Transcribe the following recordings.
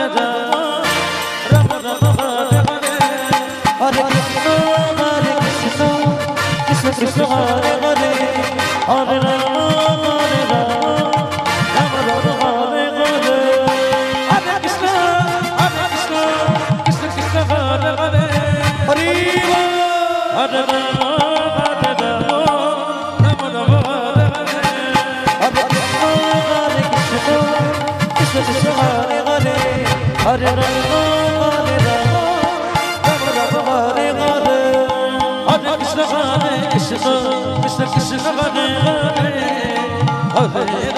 Hare Krishna, Hare Krishna, Krishna Krishna, Hare Hare, Hare Rama, Hare Rama Krishna Krishna Hare Hare Hare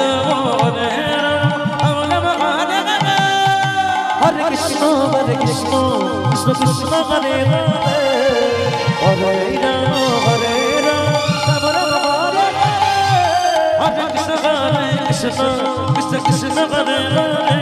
Rama Hare Krishna Hare Krishna Krishna Krishna Hare Hare Hare Rama Hare Rama Hare Krishna Hare Krishna Krishna Krishna Hare Hare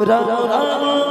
Hare Rama,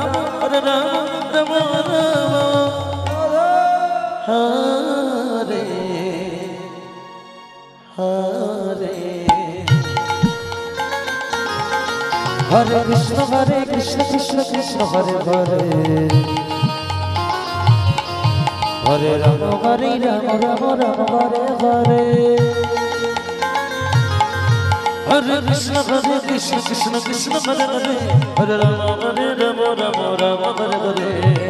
Ram Hare Hare Hare Krishna Hare Krishna Krishna Krishna Hare Hare Hare Rama Hare Rama Rama Rama Hare Hare হরে কৃষ্ণ হরে কৃষ্ণ কৃষ্ণ কৃষ্ণ হরে হরে হরে রাম হরে Ram Ram Ram Hare Hare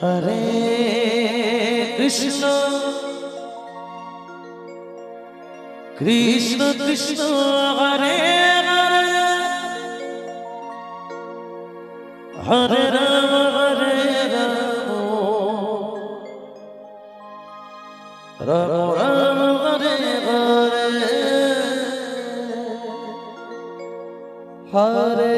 Hare Krishna Krishna Krishna Hare Hare Hare Rama Rama Hare Hare Hare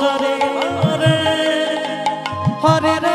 Hare Hare. হরে রে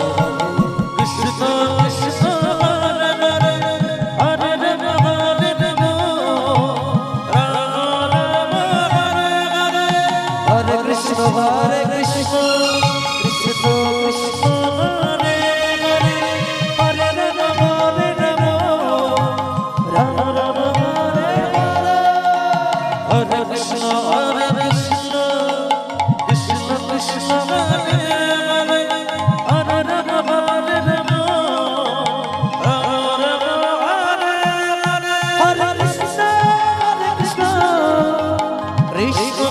Krishna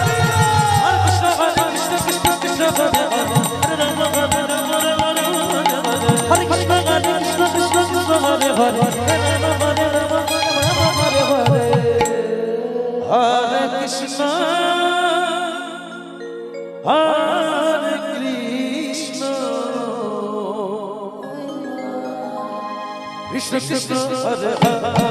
Stick, stick.